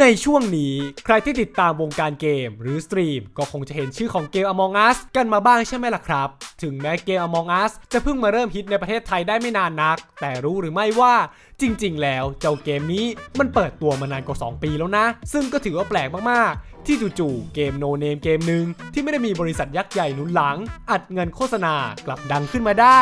ในช่วงนี้ใครที่ติดตามวงการเกมหรือสตรีม ก็คงจะเห็นชื่อของเกม Among Us กันมาบ้างใช่ไหมล่ะครับ ถึงแม้เกม Among Us จะเพิ่งมาเริ่มฮิตในประเทศไทยได้ไม่นานนัก แต่รู้หรือไม่ว่าจริง ๆ แล้วเจ้าเกมนี้มันเปิดตัวมานานกว่า 2 ปีแล้วนะ ซึ่งก็ถือว่าแปลกมากๆ ที่จู่ๆเกมโนเนมเกมหนึ่งที่ไม่ได้มีบริษัทยักษ์ใหญ่หนุนหลัง อัดเงินโฆษณากลับดังขึ้นมาได้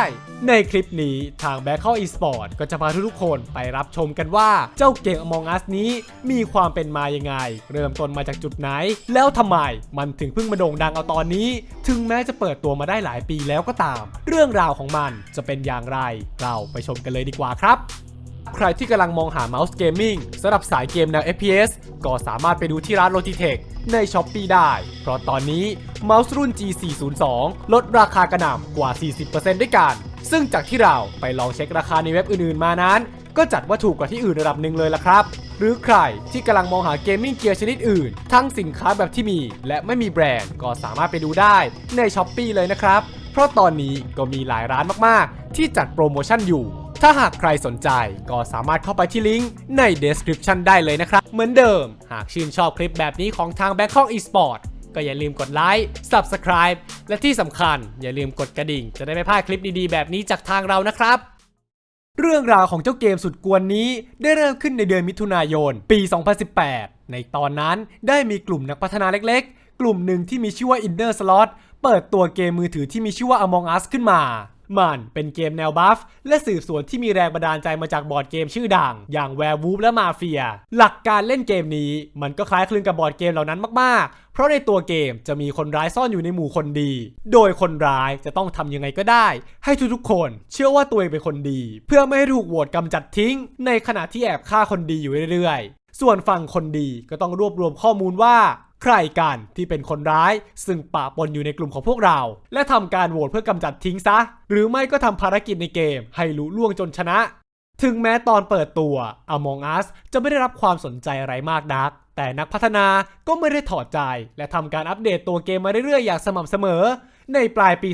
ในคลิปนี้ทาง b a c k e Esport ก็จะพาทุกๆคนไปรับชมกันว่าเจ้าเกม Among Us นี้มีความเป็นมายังไง เริ่มต้นมาจากจุดไหน แล้วทำไมมันถึงเพิ่งมาโด่งดังเอาตอนนี้ ถึงแม้จะเปิดตัวมาได้หลายปีแล้วก็ตาม เรื่องราวของมันจะเป็นอย่างไร เราไปชมกันเลยดีกว่าครับใครที่กำลังมองหาเมาส์เกมมิ่งสำหรับสายเกมแนว FPS ก็สามารถไปดูที่ร้าน Logitech ใน s h o p e e ได้ เพราะตอนนี้เมาส์รุ่น G402 ลดราคากระหน่ำกว่า 40%ด้วยกัน ซึ่งจากที่เราไปลองเช็คราคาในเว็บอื่นๆมานั้น ก็จัดว่าถูกกว่าที่อื่นระดับหนึ่งเลยละครับ หรือใครที่กำลังมองหาเกมมิ่งเกียร์ชนิดอื่น ทั้งสินค้าแบบที่มี และไม่มีแบรนด์ก็สามารถไปดูได้ใน s h o p e e เลยนะครับ เพราะตอนนี้ก็มีหลายร้านมากๆ ที่จัดโปรโมชั่นอยู่ ถ้าหากใครสนใจก็สามารถเข้าไปที่ลิงก์ใน description ได้เลยนะครับ เหมือนเดิม หากชื่นชอบคลิปแบบนี้ของทาง Bangkok Esport ก็อย่าลืมกดไลค์ Subscribe และที่สำคัญอย่าลืมกดกระดิ่ง จะได้ไม่พลาดคลิปดีๆ แบบนี้จากทางเรานะครับ เรื่องราวของเจ้าเกมสุดกวนนี้ได้เริ่มขึ้นในเดือนมิถุนายน ปี 2018 ในตอนนั้นได้มีกลุ่มนักพัฒนาเล็กๆ กลุ่มหนึ่งที่มีชื่อว่า Inner Slot เปิดตัวเกมมือถือที่มีชื่อว่า Among Us ขึ้นมา มันเป็นเกมแนวบัฟและสืบสวนที่มีแรงบันดาลใจมาจากบอร์ดเกมชื่อดัง อย่าง Werewolf และ Mafia หลักการเล่นเกมนี้มันก็คล้ายคลึงกับบอร์ดเกมเหล่านั้นมากๆ เพราะในตัวเกมจะมีคนร้ายซ่อนอยู่ในหมู่คนดี โดยคนร้ายจะต้องทำยังไงก็ได้ ให้ทุกๆคนเชื่อว่าตัวเองเป็นคนดี เพื่อไม่ให้ถูกโหวตกำจัดทิ้ง ในขณะที่แอบฆ่าคนดีอยู่เรื่อยๆ ส่วนฝั่งคนดีก็ต้องรวบรวมข้อมูลว่า ใครกันที่เป็นคนร้าย ซึ่งปะปนอยู่ในกลุ่มของพวกเรา และทำการโหวตเพื่อกำจัดทิ้งซะ หรือไม่ก็ทำภารกิจในเกม ให้รู้ล่วงจนชนะ ถึงแม้ตอนเปิดตัว Among Us จะไม่ได้รับความสนใจอะไรมากนัก แต่นักพัฒนาก็ไม่ได้ถอดใจ และทำการอัปเดตตัวเกมมาเรื่อยๆอย่างสม่ำเสมอ ในปลายปี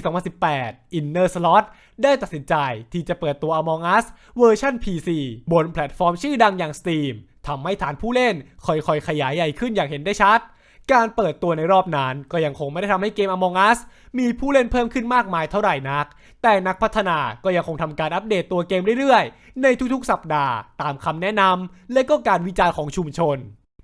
2018 Inner Slot ได้ตัดสินใจที่จะเปิดตัว Among Us เวอร์ชัน PC บนแพลตฟอร์มชื่อดังอย่าง Steam ทำให้ฐานผู้เล่นค่อยๆ ขยายใหญ่ขึ้นอย่างเห็นได้ชัด การเปิดตัวในรอบนั้น ก็ยังคงไม่ได้ทำให้เกม Among Us มีผู้เล่นเพิ่มขึ้นมากมายเท่าไหร่นัก แต่นักพัฒนาก็ยังคงทำการอัปเดตตัวเกมเรื่อยๆ ในทุกๆ สัปดาห์ ตามคำแนะนำและก็การวิจารณ์ของชุมชน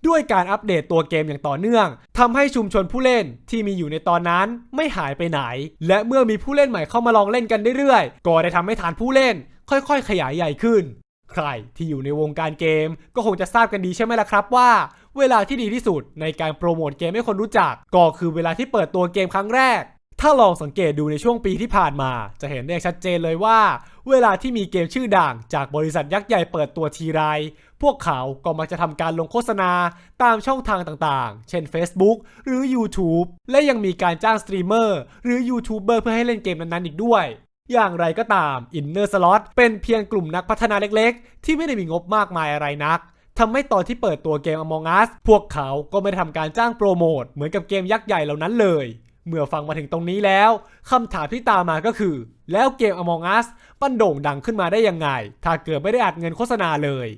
ด้วยการอัปเดตตัวเกมอย่างต่อเนื่องทำให้ชุมชนผู้เล่นที่มีอยู่ในตอนนั้นไม่หายไปไหน และเมื่อมีผู้เล่นใหม่เข้ามาลองเล่นกันเรื่อยๆ ก็ได้ทำให้ฐานผู้เล่น ค่อยๆ ขยายใหญ่ขึ้น ใครที่อยู่ในวงการเกม ก็คงจะทราบกันดีใช่ไหมล่ะครับว่า เวลาที่ดีที่สุดในการโปรโมทเกมให้คนรู้จัก ก็คือเวลาที่เปิดตัวเกมครั้งแรก ถ้าลองสังเกตดูในช่วงปีที่ผ่านมา จะเห็นได้ชัดเจนเลยว่า เวลาที่มีเกมชื่อดังจากบริษัทยักษ์ใหญ่เปิดตัวทีไร พวกเขาก็มักจะทำการลงโฆษณาตามช่องทางต่างๆ เช่น Facebook หรือ YouTube และยังมีการจ้างสตรีมเมอร์หรือยูทูบเบอร์เพื่อให้เล่นเกมนั้นๆอีกด้วยอย่างไรก็ตาม Inner Slot เป็นเพียงกลุ่มนักพัฒนาเล็กๆ ที่ไม่ได้มีงบมากมายอะไรนัก ทำให้ตอนที่เปิดตัวเกม Among Us พวกเขาก็ไม่ได้ทำการจ้างโปรโมทเหมือนกับเกมยักษ์ใหญ่เหล่านั้นเลย เมื่อฟังมาถึงตรงนี้แล้วคำถามที่ตามมาก็คือ แล้วเกม Among Us มันโด่งดังขึ้นมาได้ยังไง ถ้าเกิดไม่ได้อัดเงินโฆษณาเลย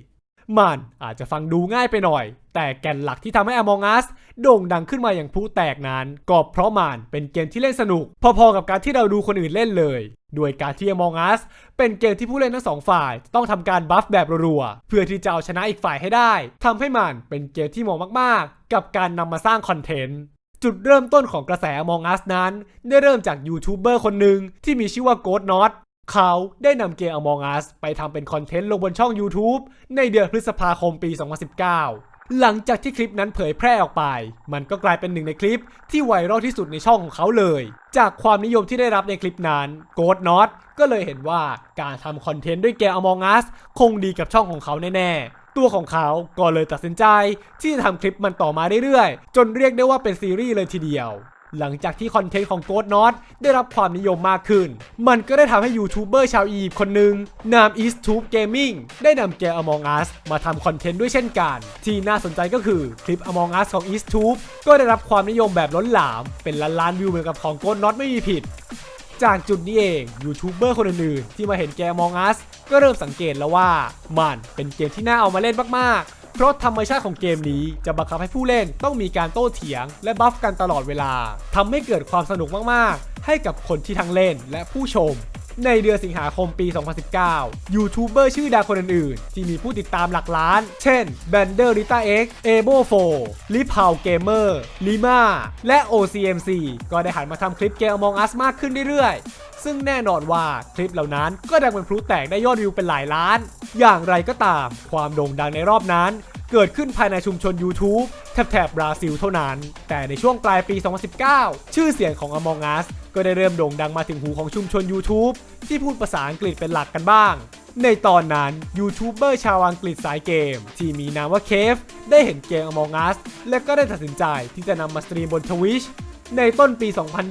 มันอาจจะฟังดูง่ายไปหน่อย แต่แก่นหลักที่ทำให้ Among Us โด่งดังขึ้นมาอย่างพลุแตกนั้นก็เพราะมันเป็นเกมที่เล่นสนุก พอๆกับการที่เราดูคนอื่นเล่นเลยด้วยการที่ Among Us เป็นเกมที่ผู้เล่นทั้งสองฝ่าย ต้องทำการบัฟแบบรัวๆ เพื่อที่จะเอาชนะอีกฝ่ายให้ได้ทำให้มันเป็นเกมที่เหมาะมากๆ กับการนำมาสร้างคอนเทนต์ จุดเริ่มต้นของกระแส Among Us นั้น ได้เริ่มจากยูทูบเบอร์คนหนึ่งที่มีชื่อว่า Ghost Not เขาได้นำเกม Among Us ไปทำเป็นคอนเทนต์ลงบนช่อง YouTube ในเดือนพฤษภาคมปี 2019 หลังจากที่คลิปนั้นเผยแพร่ออกไป มันก็กลายเป็นหนึ่งในคลิปที่ไวรัลที่สุดในช่องของเขาเลย จากความนิยมที่ได้รับในคลิปนั้นโกดน็อตก็เลยเห็นว่าการทำคอนเทนต์ด้วยเกม Among Us คงดีกับช่องของเขาแน่ๆ ตัวของเขาก็เลยตัดสินใจที่จะทำคลิปมันต่อมาเรื่อยๆ จนเรียกได้ว่าเป็นซีรีส์เลยทีเดียว หลังจากที่คอนเทนต์ของ Ghost Not ได้รับความนิยมมากขึ้น มันก็ได้ทำให้ยูทูบเบอร์ชาวอียิปต์คนหนึ่งนาม EastTube Gaming ได้นำเกม Among Us มาทำคอนเทนต์ด้วยเช่นกัน ที่น่าสนใจก็คือคลิป Among Us ของ EastTube ก็ได้รับความนิยมแบบล้นหลาม เป็นล้านล้านวิวเหมือนกับของ Ghost Not ไม่มีผิด จากจุดนี้เองยูทูบเบอร์คนอื่นๆที่มาเห็นเกม Among Us ก็เริ่มสังเกตแล้วว่ามันเป็นเกมที่น่าเอามาเล่นมากๆ เพราะธรรมชาติของเกมนี้จะบังคับให้ผู้เล่นต้องมีการโต้เถียง และบัฟกันตลอดเวลาทำให้เกิดความสนุกมากๆ ให้กับคนที่ทั้งเล่นและผู้ชม ในเดือนสิงหาคมปี 2019 ยูทูบเบอร์ชื่อดังคนอื่นๆ ที่มีผู้ติดตามหลักล้าน เช่น b a n d e r r i t a X a b o 4 l i p a u Gamer Lima และ OCMC ก็ได้หันมาทำคลิปเกม Among Us มากขึ้นเรื่อยๆ ซึ่งแน่นอนว่าคลิปเหล่านั้นก็ดังเป็นพลุแตกได้ยอดวิวเป็นหลายล้าน อย่างไรก็ตาม ความโด่งดังในรอบนั้นเกิดขึ้นภายในชุมชน YouTube แถบแถบบราซิลเท่านั้น แต่ในช่วงปลายปี 2019 ชื่อเสียงของ Among Us ก็ได้เริ่มโด่งดังมาถึงหูของชุมชน YouTube ที่พูดภาษาอังกฤษเป็นหลักกันบ้าง ในตอนนั้นยูทูบเบอร์ชาวอังกฤษสายเกม ที่มีนามว่าเคฟได้เห็นเกม Among Us และก็ได้ตัดสินใจที่จะนำมาสตรีมบน Twitch ในต้นปี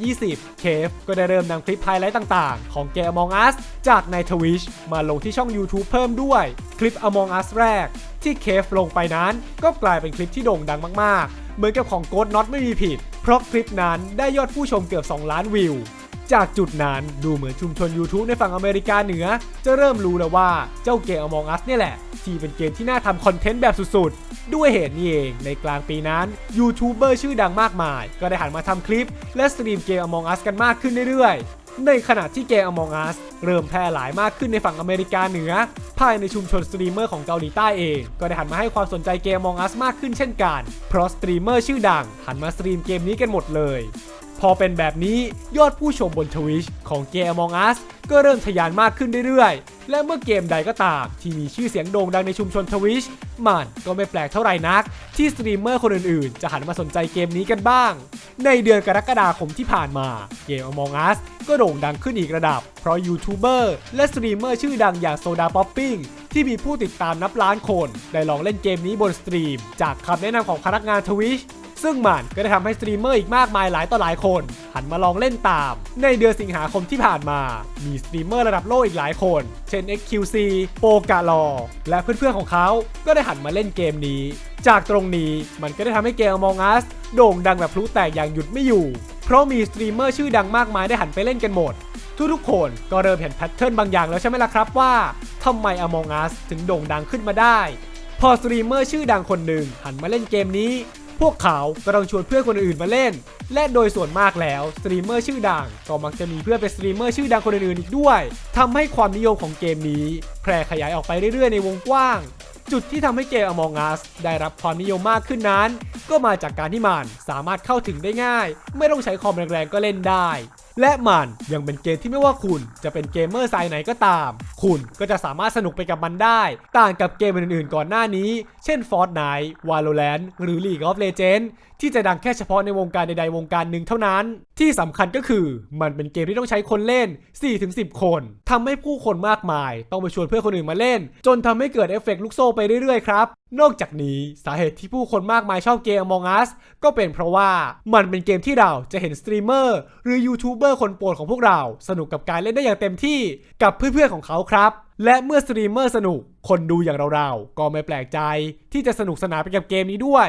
2020 เคฟก็ได้เริ่มนำคลิปไฮไลท์ต่างๆ ของเกม Among Us จากใน Twitch มาลงที่ช่อง YouTube เพิ่มด้วย คลิป Among Us แรก ที่เคฟลงไปนั้น ก็กลายเป็นคลิปที่โด่งดังมากๆ เหมือนกับของโกดน็อตไม่มีผิด เพราะคลิปนั้นได้ยอดผู้ชมเกือบ 2 ล้านวิว จากจุดนั้นดูเหมือนชุมชน YouTube ในฝั่งอเมริกาเหนือ จะเริ่มรู้แล้วว่าเจ้าเกม Among Us เนี่ยแหละ ที่เป็นเกมที่น่าทำคอนเทนต์แบบสุดๆ ด้วยเหตุนี้เองในกลางปีนั้นยูทูบเบอร์ชื่อดังมากมาย ก็ได้หันมาทำคลิป และสตรีมเกม Among Us กันมากขึ้นเรื่อยๆ ในขณะที่เกม Among Us เริ่มแพร่หลายมากขึ้นในฝั่งอเมริกาเหนือ ภายในชุมชนสตรีมเมอร์ของเกาหลีใต้เอง ก็ได้หันมาให้ความสนใจเกม Among Us มากขึ้นเช่นกัน เพราะสตรีมเมอร์ชื่อดัง หันมาสตรีมเกมนี้กันหมดเลย พอเป็นแบบนี้ยอดผู้ชมบน Twitch ของเกม Among Us ก็เริ่มทะยานมากขึ้นเรื่อยๆ และเมื่อเกมใดก็ตาม ที่มีชื่อเสียงโด่งดังในชุมชน Twitch มันก็ไม่แปลกเท่าไหร่นัก ที่สตรีมเมอร์คนอื่นๆ จะหันมาสนใจเกมนี้กันบ้าง ในเดือนกรกฎาคมที่ผ่านมา เกม Among Us ก็โด่งดังขึ้นอีกระดับ เพราะยูทูบเบอร์และสตรีมเมอร์ชื่อดังอย่างโซดาป๊อปปิ้งที่มีผู้ติดตามนับล้านคน ได้ลองเล่นเกมนี้บนสตรีม จากคำแนะนำของพนักงาน Twitch ซึ่งมันก็ได้ทำให้สตรีมเมอร์อีกมากมายหลายต่อหลายคน หันมาลองเล่นตาม ในเดือนสิงหาคมที่ผ่านมา มีสตรีมเมอร์ระดับโลกอีกหลายคน เช่น XQC โปกาลอและเพื่อนๆของเขาก็ได้หันมาเล่นเกมนี้ จากตรงนี้มันก็ได้ทำให้เกม Among Us โด่งดังแบบพลุแตกอย่างหยุดไม่อยู่ เพราะมีสตรีมเมอร์ชื่อดังมากมายได้หันไปเล่นกันหมด ทุกๆคนก็เริ่มเห็นแพทเทิร์นบางอย่างแล้วใช่ไหมล่ะครับว่าทำไม Among Us ถึงโด่งดังขึ้นมาได้ พอสตรีมเมอร์ชื่อดังคนหนึ่งหันมาเล่นเกมนี้ พวกเขาก็ต้องชวนเพื่อนคนอื่นมาเล่น และโดยส่วนมากแล้วสตรีมเมอร์ชื่อดังก็มักจะมีเพื่อนเป็นสตรีมเมอร์ชื่อดังคนอื่นอีกด้วยทำให้ความนิยมของเกมนี้ แพร่ขยายออกไปเรื่อยๆในวงกว้าง จุดที่ทำให้เกม Among Us ได้รับความนิยมมากขึ้นนั้น ก็มาจากการที่มันสามารถเข้าถึงได้ง่าย ไม่ต้องใช้คอมแรงๆก็เล่นได้ และมันยังเป็นเกมที่ไม่ว่าคุณจะเป็นเกมเมอร์สายไหนก็ตาม คุณก็จะสามารถสนุกไปกับมันได้ ต่างกับเกมอื่นๆก่อนหน้านี้ เช่น Fortnite Valorant หรือ League of Legends ที่จะดังแค่เฉพาะในวงการใดๆวงการหนึ่งเท่านั้น ที่สำคัญก็คือมันเป็นเกมที่ต้องใช้คนเล่น 4-10 คนทำให้ผู้คนมากมาย ต้องไปชวนเพื่อนคนอื่นมาเล่น จนทำให้เกิดเอฟเฟกต์ลูกโซ่ไปเรื่อยๆครับ นอกจากนี้สาเหตุที่ผู้คนมากมายชอบเกม Among Us ก็เป็นเพราะว่ามันเป็นเกมที่เราจะเห็นสตรีมเมอร์หรือยูทูบเบอร์คนโปรดของพวกเรา สนุกกับการเล่นได้อย่างเต็มที่กับเพื่อนๆของเขาครับ และเมื่อสตรีมเมอร์สนุก คนดูอย่างเราๆ ก็ไม่แปลกใจ ที่จะสนุกสนานไปกับเกมนี้ด้วย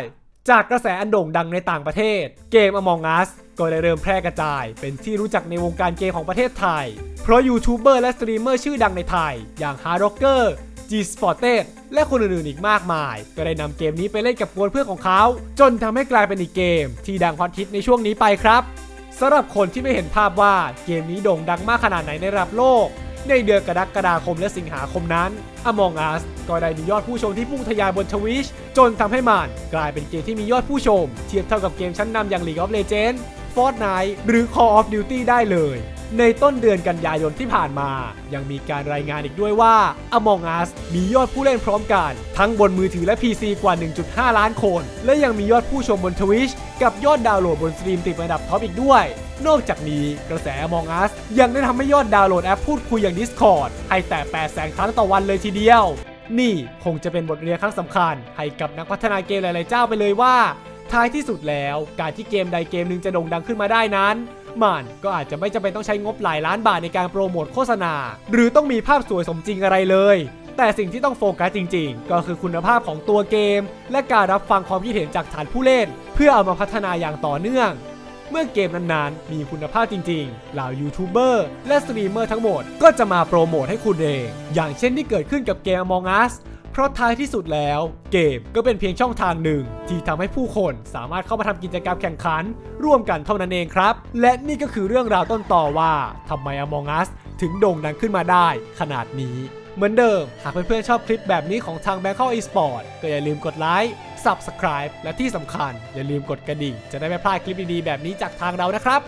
จากกระแสอันโด่งดังในต่างประเทศ เกม Among Us ก็ได้เริ่มแพร่กระจาย เป็นที่รู้จักในวงการเกมของประเทศไทย เพราะยูทูบเบอร์และสตรีมเมอร์ชื่อดังในไทย อย่าง Hard Rocker G Sported และคนอื่นๆอีกมากมาย ก็ได้นำเกมนี้ไปเล่นกับกวนเพื่อนของเขา จนทำให้กลายเป็นอีกเกม ที่ดังฮอตฮิตในช่วงนี้ไปครับ สำหรับคนที่ไม่เห็นภาพว่าเกมนี้โด่งดังมากขนาดไหนในระดับโลก ในเดือนกรกฎาคมและสิงหาคมนั้น Among Us ก็ได้มียอดผู้ชมที่พุ่งทะยานบนทวิชจนทำให้มันกลายเป็นเกมที่มียอดผู้ชม เทียบเท่ากับเกมชั้นนำอย่าง League of Legends Fortnite หรือ Call of Duty ได้เลยในต้นเดือนกันยายนที่ผ่านมา ยังมีการรายงานอีกด้วยว่า Among Us มียอดผู้เล่นพร้อมกัน ทั้งบนมือถือและ PC กว่า 1.5 ล้านคน และยังมียอดผู้ชมบน Twitch กับยอดดาวน์โหลดบนสตรีมติดอันดับท็อปอีกด้วย นอกจากนี้กระแส Among Us ยังได้ทำให้ยอดดาวน์โหลดแอปพูดคุยอย่าง Discord ให้แต่8แสนครั้งต่อวันเลยทีเดียว นี่คงจะเป็นบทเรียนครั้งสำคัญ ให้กับนักพัฒนาเกมหลาย ๆ เจ้าไปเลยว่า ท้ายที่สุดแล้วการที่เกมใดเกมหนึ่งจะโด่งดังขึ้นมาได้นั้น มัน ก็อาจจะไม่จำเป็นต้องใช้งบหลายล้านบาทในการโปรโมทโฆษณา หรือต้องมีภาพสวยสมจริงอะไรเลย แต่สิ่งที่ต้องโฟกัสจริง ๆ ก็คือคุณภาพของตัวเกม และการรับฟังความคิดเห็นจากฐานผู้เล่น เพื่อเอามาพัฒนาอย่างต่อเนื่องเมื่อเกมนั้นๆ มีคุณภาพจริงๆ เหล่ายูทูบเบอร์และสตรีมเมอร์ทั้งหมด ก็จะมาโปรโมทให้คุณเอง อย่างเช่นที่เกิดขึ้นกับเกม Among Us เพราะท้ายที่สุดแล้ว เกมก็เป็นเพียงช่องทางหนึ่ง ที่ทำให้ผู้คนสามารถเข้ามาทำกิจกรรมแข่งขัน ร่วมกันเท่านั้นเองครับ และนี่ก็คือเรื่องราวต้นต่อว่าทำไม Among Us ถึงโด่งดังขึ้นมาได้ขนาดนี้เหมือนเดิม หากเพื่อนๆชอบคลิปแบบนี้ของทาง Bangkok Esport ก็อย่าลืมกดไลค์ Subscribe และที่สำคัญ อย่าลืมกดกระดิ่ง จะได้ไม่พลาดคลิปดีๆแบบนี้จากทางเรานะครับ